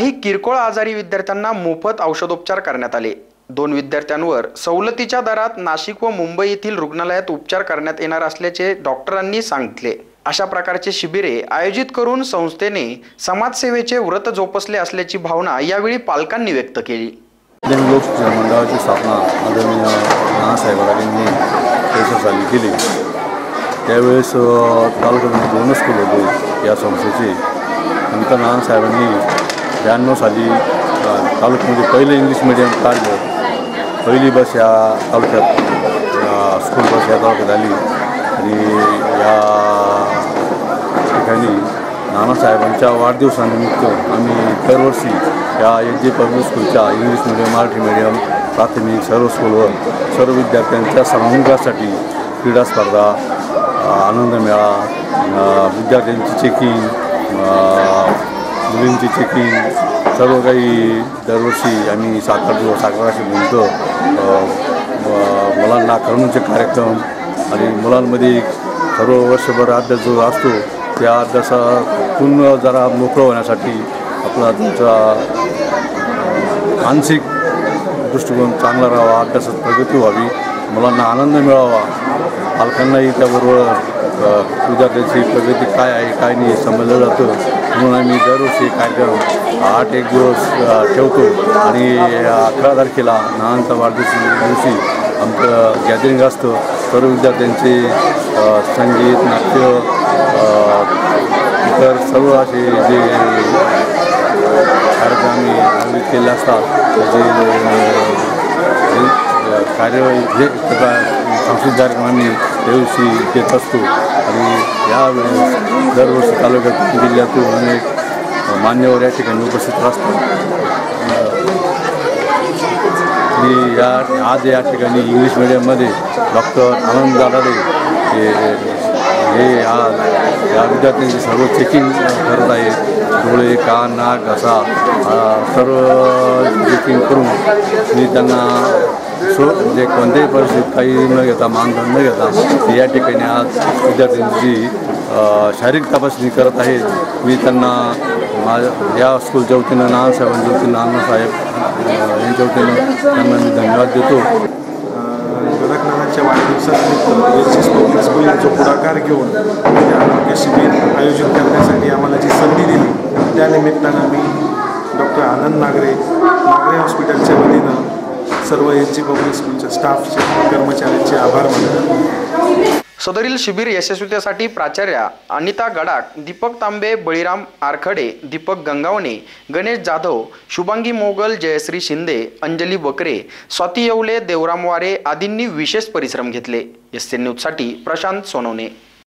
काही किरकोळ आजारी विद्यार्थ्यांना मोफत औषधोपचार करण्यात आले. दोन विद्यार्थ्यांवर सवलतीच्या दरात नाशिक व मुंबई येथील रुग्णालयात उपचार करण्यात येणार असल्याचे डॉक्टरांनी सांगितले. अशा प्रकारचे शिबिरे आयोजित करून संस्थेने समाजसेवेचे व्रत जोपासले असल्याची भावना यावेळी पालकांनी व्यक्त केली. मंडळाची स्थापना आदरणीय नानासाहेबांनी चालू केली. त्यावेळेस तालुक्यामध्ये दोनच स्कूल होते या संस्थेचे. नंतर नानासाहेबांनी ब्याण्णव साली तालुक्यामध्ये पहिलं इंग्लिश मिडियम काढलं पहिली बस या तालुक्यात स्कूल बस या तालुक्यात आली आणि या ठिकाणी नानासाहेबांच्या वाढदिवसानिमित्त आम्ही दरवर्षी या एच जे पब्लिक स्कूलच्या इंग्लिश मिडियम मराठी मिडियम प्राथमिक सर्व स्कूलवर सर्व विद्यार्थ्यांच्या सर्वांगासाठी क्रीडा स्पर्धा आनंद मेळा विद्यार्थ्यांची चेकिंग मुलींची चेकिंग सर्व काही दरवर्षी आम्ही साखर दिवस साखराशी म्हणतो मुलांना करमणूकचे कार्यक्रम आणि मुलांमध्ये सर्व वर्षभर अभ्यास जो असतो त्या अभ्यासातून जरा मोकळं होण्यासाठी आपला त्यांचा मानसिक दृष्टिकोन चांगला राहावा अभ्यासात प्रगती व्हावी मुलांना आनंद मिळावा पालकांनाही त्याबरोबर विद्यार्थ्यांची प्रगती काय आहे काय नाही समजलं जातं. म्हणून आम्ही दरवर्षी कार्यक्रम आठ एक दिवस ठेवतो. आणि अकरा तारखेला नानांचा वाढदिवस दिवशी आमचं गॅदरिंग असतं. सर्व विद्यार्थ्यांचे संगीत नाट्य इतर सर्व असे जे कार्यक्रम आम्ही आयोजित केले असतात. त्याचे कार्य हे प्रकार- सांस्कृतिक आम्ही दिवशी घेत असतो. आणि यावेळेस दरवर्षी तालुक्यातून जिल्ह्यातून अनेक मान्यवर या ठिकाणी उपस्थित असतात मी या आज या ठिकाणी इंग्लिश मिडियममध्ये डॉक्टर आनंद दादाडे हे हे आज या विद्यार्थ्यांची सर्व चेकिंग करत आहेत. डोळे कान नाक असा सर्व चेकिंग करून मी त्यांना सो जे कोणत्याही परिस्थितीत काही न घेता मानधन न घेता या ठिकाणी आज विद्यार्थ्यांची शारीरिक तपासणी करत आहेत मी त्यांना माझ्या या स्कूलच्या वतीनं नानासाहेबांच्या वतीनं नानासाहेब यांच्या वतीनं त्यांना मी धन्यवाद देतो. गडकनाथांच्या वाढदिवसानिमित्त स्कूल एस पब्लिक पुढाकार घेऊन हे आरोग्य शिबिर आयोजित करण्यासाठी आम्हाला जी संधी दिली त्या निमित्तानं मी डॉक्टर आनंद नागरे नागरे हॉस्पिटलच्या वतीनं सर्व एस जी पब्लिक स्कूलच्या स्टाफचे कर्मचाऱ्यांचे आभार मानतो. सदरील शिबिर यशस्वीतेसाठी प्राचार्या अनिता गडाक दीपक तांबे बळीराम आरखडे दीपक गंगावणे गणेश जाधव शुभांगी मोगल जयश्री शिंदे अंजली बकरे स्वाती येवले देवराम वारे आदींनी विशेष परिश्रम घेतले. एस न्यूजसाठी प्रशांत सोनवणे.